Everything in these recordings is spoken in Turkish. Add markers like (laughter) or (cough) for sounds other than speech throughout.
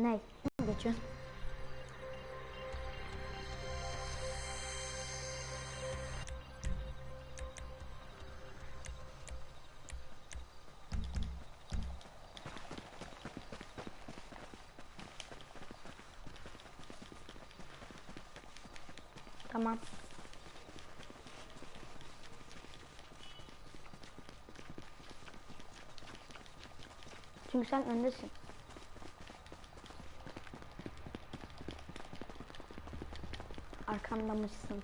Ne? Geçiyorsun? Tamam. Çünkü sen öndesin. Arkamdamışsın.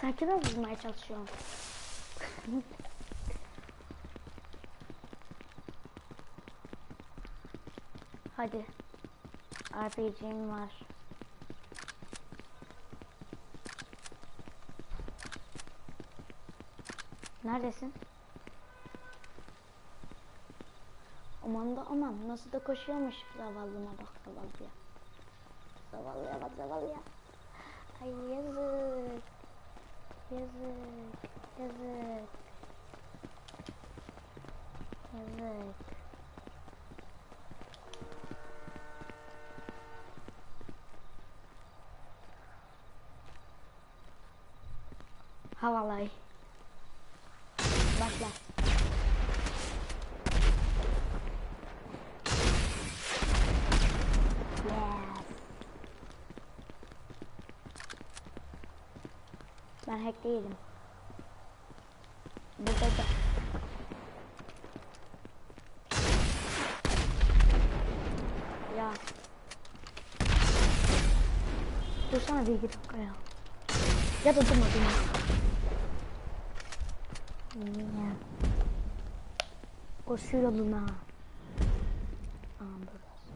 Sen kime vurmaya çalışıyorsun? (laughs) Hadi. RPG'm var. Neredesin? Aman da aman nasıl da koşuyormuş zavallına bak zavallıya. Zavallıya bak zavallıya. Ay. Yazık. Yazık. Yazık. Havalay. Başla. Yes. Ben hack değilim. Burada da... Ya. Dursana bir iki dakika ya. Ya da durma durma. Ya. Koşu yoluna. Aa burası.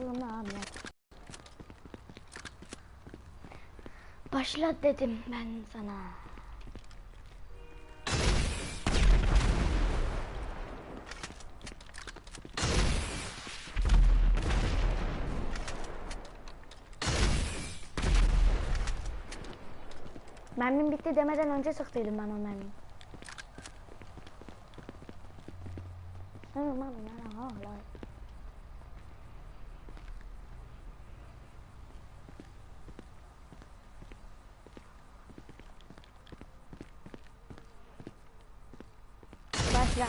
Yoluna Başla dedim ben sana. Mermim bitti demeden önce sıktıydım ben o mermiyi. Tamam abi ne Başla.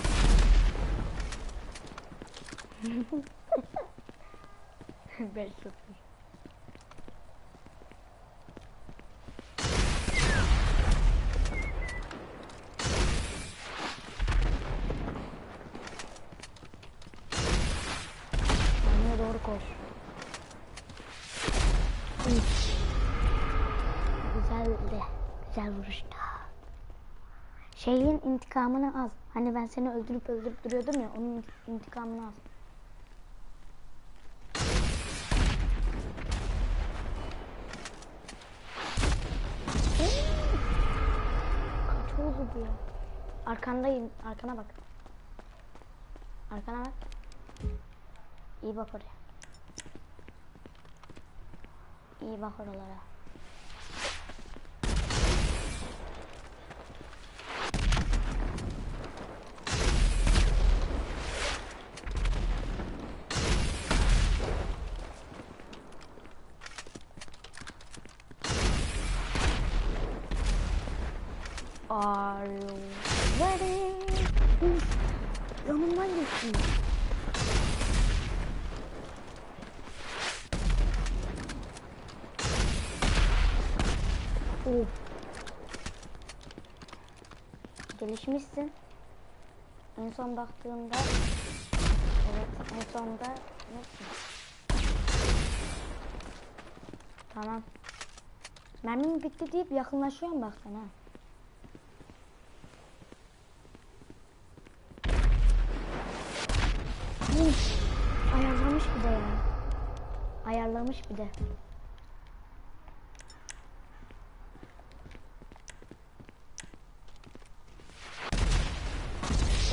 (laughs) Beş sıfır. Doğru koş. Güzeldi. Güzel vuruştu. Şeyin intikamını al. Hani ben seni öldürüp öldürüp duruyordum ya onun intikamını al. Kaç oldu bu ya? Arkandayım. Arkana bak. Arkana bak. İyi bak oraya. İyi bak oralara. Are you ready? Uf, yanımdan geçti. Of. Gelişmişsin. En son baktığımda evet en sonda nesin? Tamam. Mermim bitti deyip yakınlaşıyorum bak sen Uf, Ayarlamış bir de ya. Ayarlamış bir de.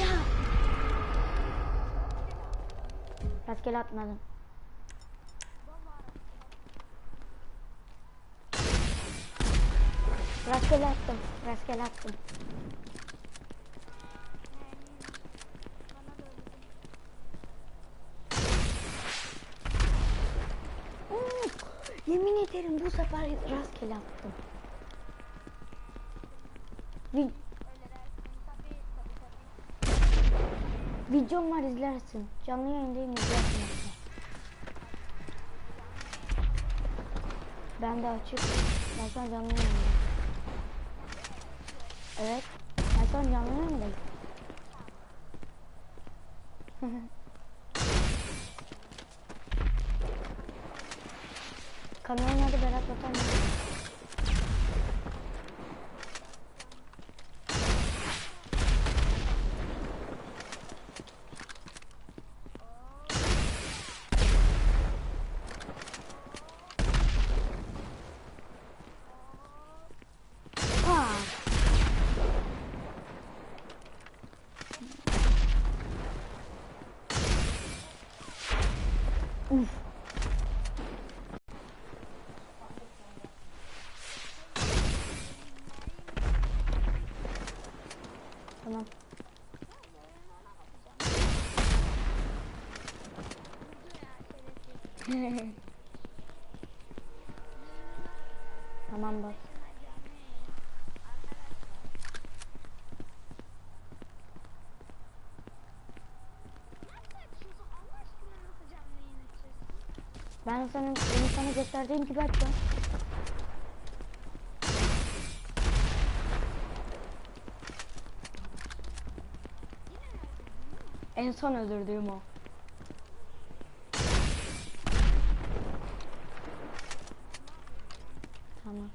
Ya. Rastgele atmadım. Rastgele attım. Rastgele attım. Bana da öyle. Hmm, Yemin ederim bu sefer rastgele attım. Vi- videom var izlersin. Canlı yayındayım izlersin. Ben de açık. Ben şu an canlı yayındayım. Evet. Ben şu an canlı yayındayım. (laughs) Kanalın adı Berat Vatan. Ha. Uf. Tamam. tamam bak. Nasıl açıyorsun? Allah aşkına nasıl canlı (laughs) yayın açıyorsun? Ben sana, benim sana gösterdiğim gibi açacağım. En son öldürdüğüm o. Tamam.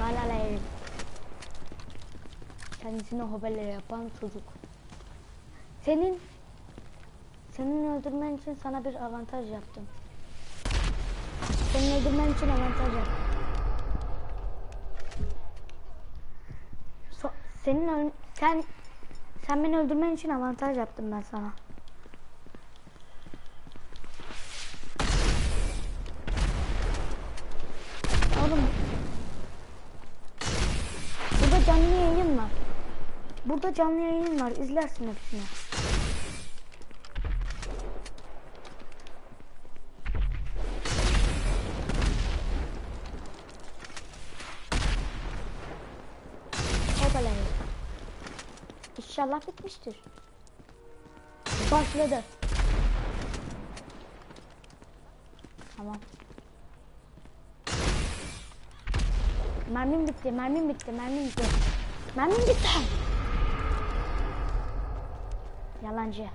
Balalay. Kendisine haberle yapan çocuk. Senin senin öldürmen için sana bir avantaj yaptım. Senin öldürmen için avantaj yaptım. So- senin sen sen beni öldürmen için avantaj yaptım ben sana. Oğlum Burada canlı yayın var. Canlı yayın var. İzlersin hepsini. İnşallah bitmiştir. Başladı. Tamam. Mermim bitti, mermim bitti, mermim bitti. Mermim bitti. Yalancı.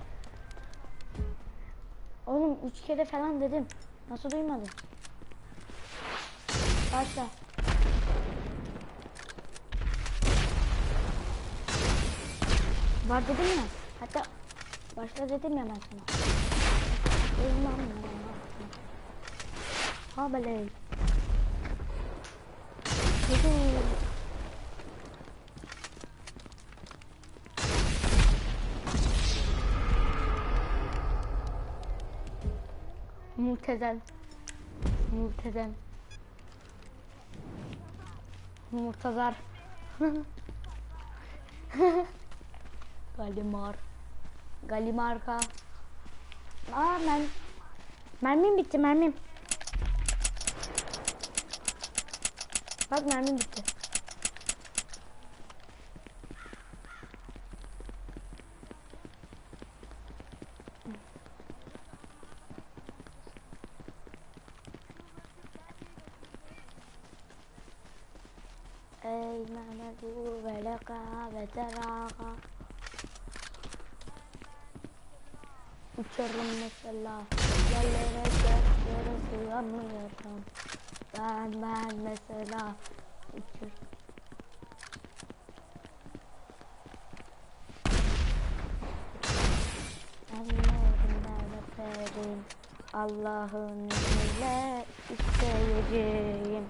Oğlum üç kere falan dedim. Nasıl duymadın? Başla. Var dedim ya. Hatta başla dedim ya ben sana. Uyumam. Ha böyle. Yuhuu. Muhtezel. Muhtezel. Murtazar. (laughs) Galimar. Galimarka. Aa ben mermim bitti mermim. Bak mermim bitti. Leka ve teraga Uçarım mesela. Yerlere göklere sığamıyorum Ben ben mesela Uçur Anlıyorum Allah'ın izniyle isteyeceğim?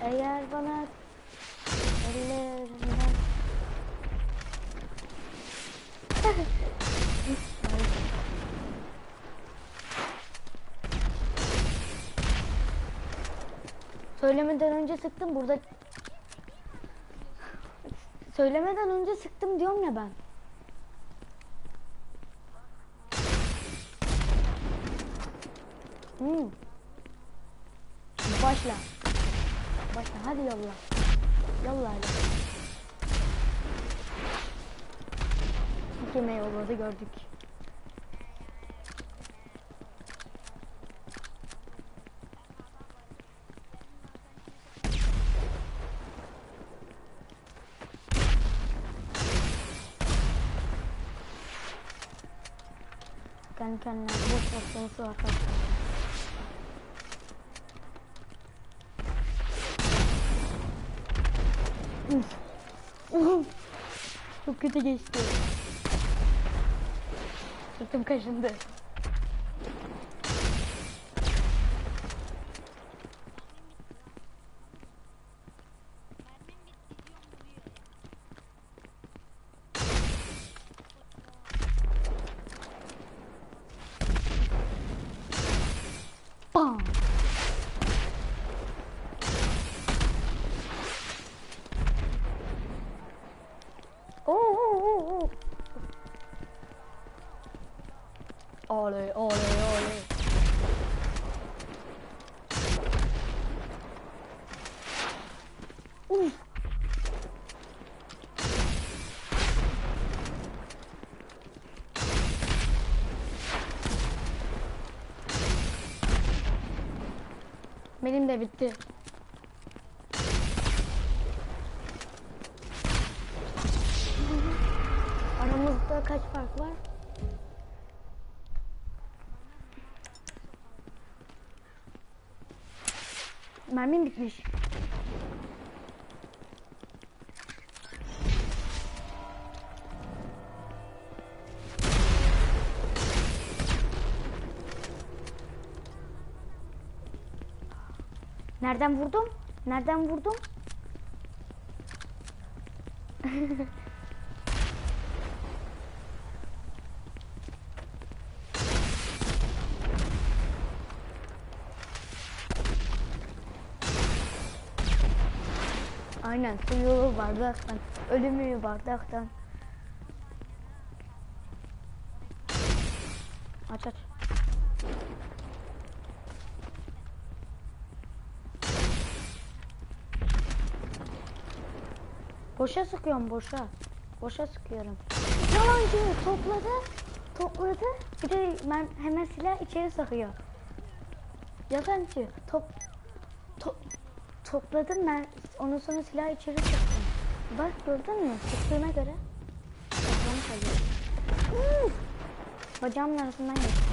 Eğer bana ellerinden. Söylemeden önce sıktım burada. Söylemeden önce sıktım diyorum ya ben. Hmm. Başla. Başla hadi yolla. Yolla hadi. Kime yolladı gördük. Kendi kendine boş boş konuşuyor arkadaşlar. Çok kötü geçti. Sırtım kaşındı. Mermim bitti diyorum vuruyor ya. Bam. Benim de bitti. Aramızda kaç fark var? Mermim bitmiş. Nereden vurdum? Nereden vurdum? (laughs) Aynen suyu bardaktan, ölümü bardaktan. Boşa sıkıyorum boşa. Boşa sıkıyorum. Yalancı topladı. Topladı. Bir de ben hemen silah içeri sakıyor. Yalancı top, top topladım ben ondan sonra silah içeri sıktım. Bak gördün mü? Sıktığına göre. Hmm. Bacağımın arasından geçti.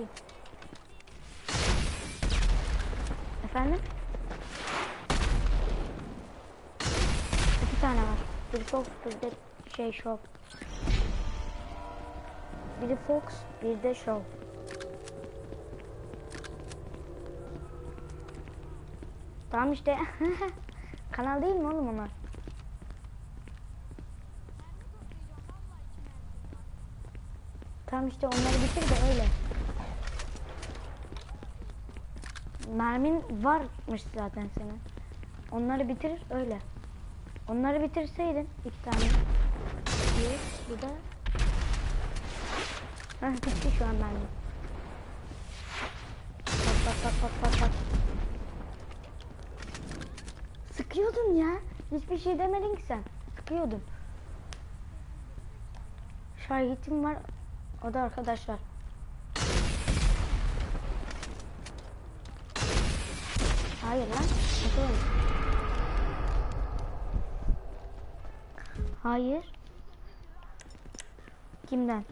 Öldüreyim. Efendim? İki tane var. Biri Fox, biri de şey Show. Biri Fox, biri de Show. Tamam işte. (laughs) Kanal değil mi oğlum onlar? Tamam işte onları bitir de öyle. Mermin varmış zaten senin. Onları bitir öyle. Onları bitirseydin iki tane. Bir, bu da. Heh, bitti şu an mermi. Pat pat pat pat pat pat. Sıkıyordun ya. Hiçbir şey demedin ki sen. Sıkıyordun. Şahitim var. O da arkadaşlar. Hayır lan. Olur? Hayır. Kimden?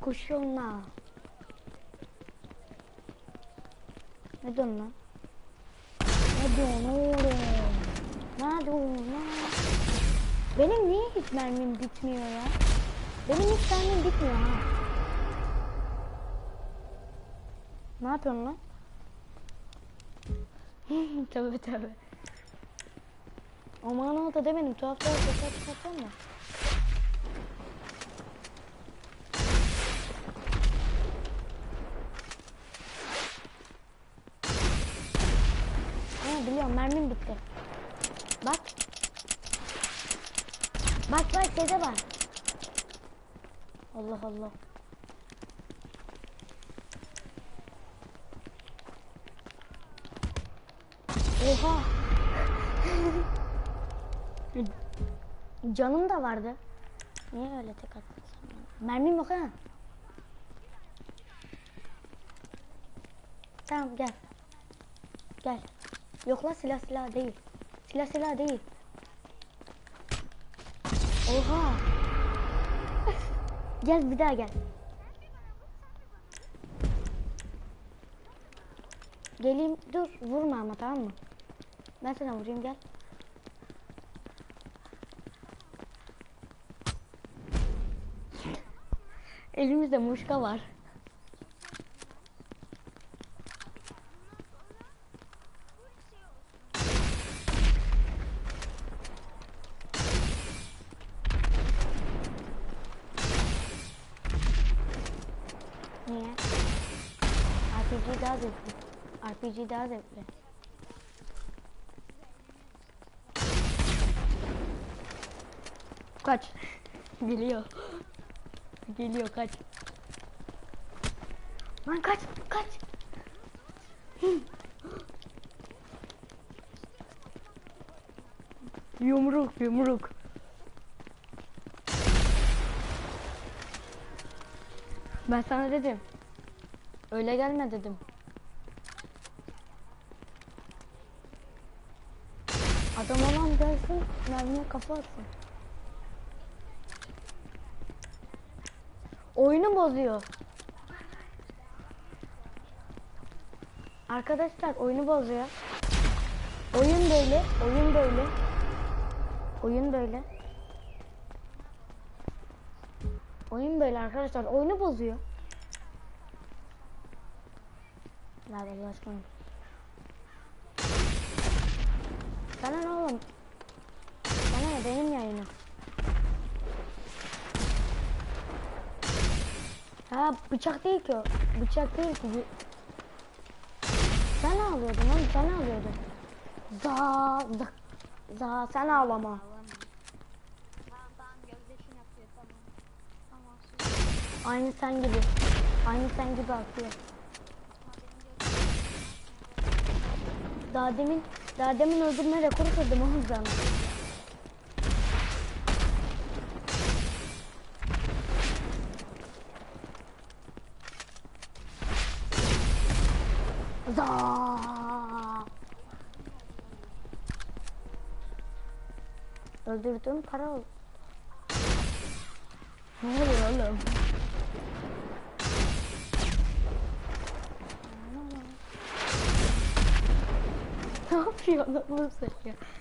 Kuş yoluna. Ne diyorsun lan? Ne diyorsun oğlum? Nerede o? Ne? Benim niye hiç mermim bitmiyor ya? Benim hiç mermim bitmiyor ha. Yapıyorsun lan? (laughs) tövbe tövbe. Aman da demedim. Tuhaf tuhaf sesler çıkartıyor mu? Ha biliyorum mermim bitti. Bak. Bak bak sese bak. Allah Allah. Oha. Canım da vardı. Niye öyle tek attın sen? Mermim yok ha. Tamam gel. Gel. Yok la silah silah değil. Silah silah değil. Oha. (laughs) gel bir daha gel. Geleyim dur vurma ama tamam mı? Ben sana vurayım gel. Elimizde muşka var. Niye? RPG daha zevkli. RPG daha zevkli. Kaç. (laughs) Geliyor. Geliyor kaç. Lan kaç kaç. yumruk yumruk. Ben sana dedim. Öyle gelme dedim. Adam olan gelsin mermiye kafa atsın. Oyunu bozuyor. Arkadaşlar oyunu bozuyor. Oyun böyle, oyun böyle. Oyun böyle. Oyun böyle arkadaşlar. Oyunu bozuyor. Ver Allah aşkına. Sana ne oğlum? Sana ne benim yayınım. Ha bıçak değil ki o. Bıçak değil ki. Sen ağlıyordun oğlum sen ağlıyordun. Za za za sen ağlama. Aynı sen gibi. Aynı sen gibi akıyor. Daha demin daha demin öldürme rekoru kırdım o yüzden. Za. Öldürdüğüm para oldu. Ne oluyor oğlum? ne yapıyor lan bu sen ya? Sen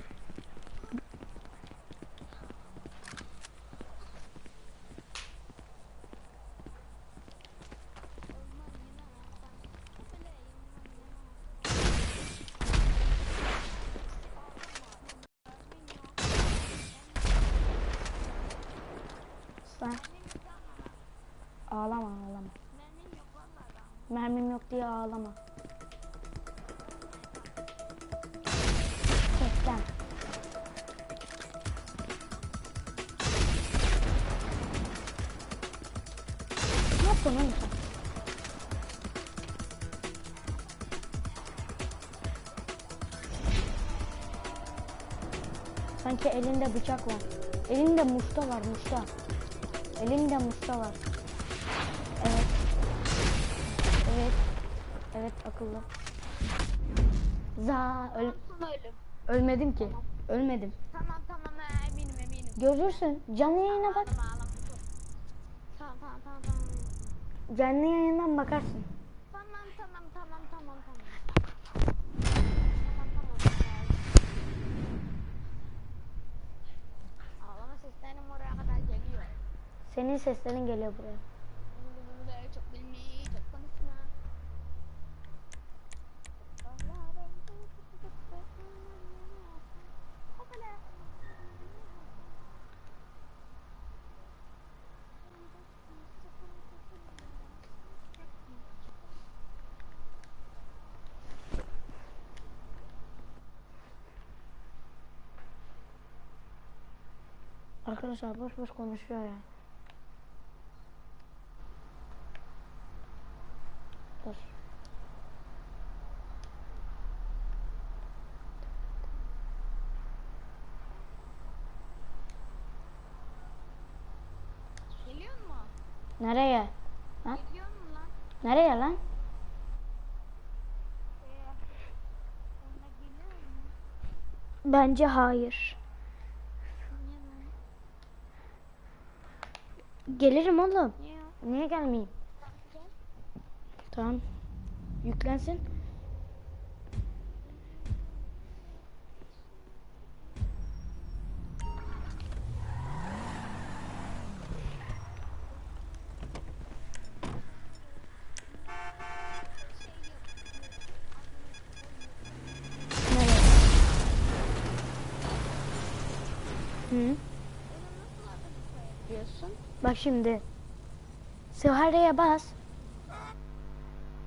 yapıyorsun oğlum sen? Sanki elinde bıçak var. Elinde muşta var muşta. Elinde muşta var. Evet. Evet. Evet akıllı. Za öl ölüm? ölmedim ki. Ölmedim. Tamam tamam ha, eminim eminim. Görürsün. Canlı yayına bak. Tamam Canlı yayından bakarsın. Tamam tamam tamam tamam tamam. Senin seslerin geliyor buraya. Arkadaşlar boş boş konuşuyor ya. Dur. Geliyor mu? Nereye? Ha? Geliyor mu lan? Nereye lan? Ee? Bence hayır. Niye lan? Gelirim oğlum. Niye? Gelmeyeyim? Gel. Tamam. Yüklensin. Diyorsun. Bak şimdi. Sıharaya bas.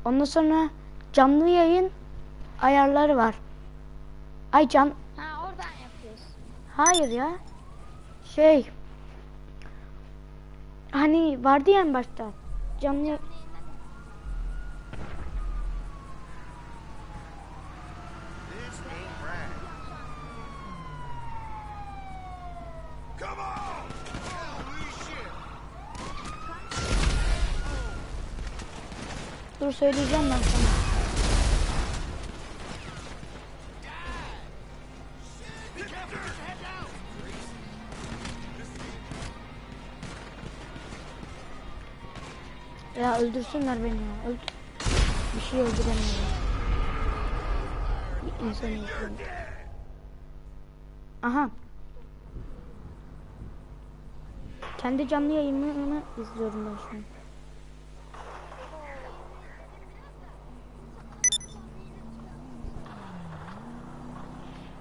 Ondan sonra canlı yayın ayarları var. Ay can... Ha oradan yapıyorsun. Hayır ya. Şey... Hani vardı ya en başta. Canlı ya- söyleyeceğim ben sana. Ya öldürsünler beni ya. Öldür. Bir şey öldüremiyorum. Bir insan. Aha. Kendi canlı yayınımı izliyorum ben şu an.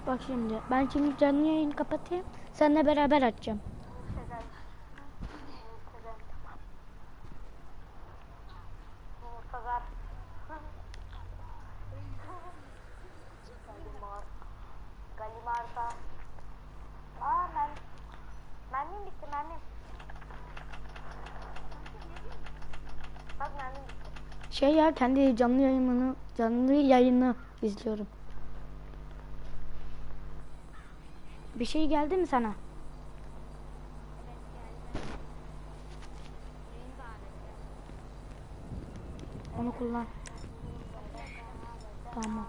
Bak şimdi ben şimdi canlı yayını kapatayım. Seninle beraber açacağım. Galimarda. Aa ben mermim bitti mermim. Bak mermim. Şey ya kendi canlı yayınını canlı yayını izliyorum. Bir şey geldi mi sana? Onu kullan. Tamam.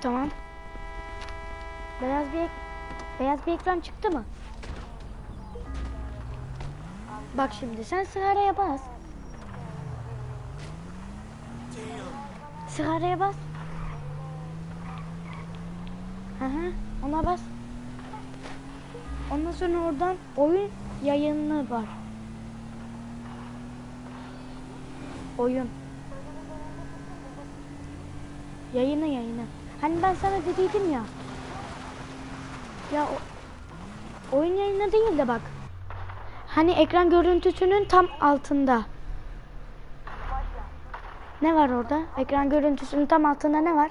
Tamam. Beyaz bir beyaz bir ekran çıktı mı? Bak şimdi sen sigaraya bas. Sigaraya bas. Hı hı. Ona bas. Ondan sonra oradan oyun yayını var. Oyun. Yayını yayını. Hani ben sana dediydim ya. Ya oyun yayını değil de bak. Hani ekran görüntüsünün tam altında. Ne var orada? Ekran görüntüsünün tam altında ne var?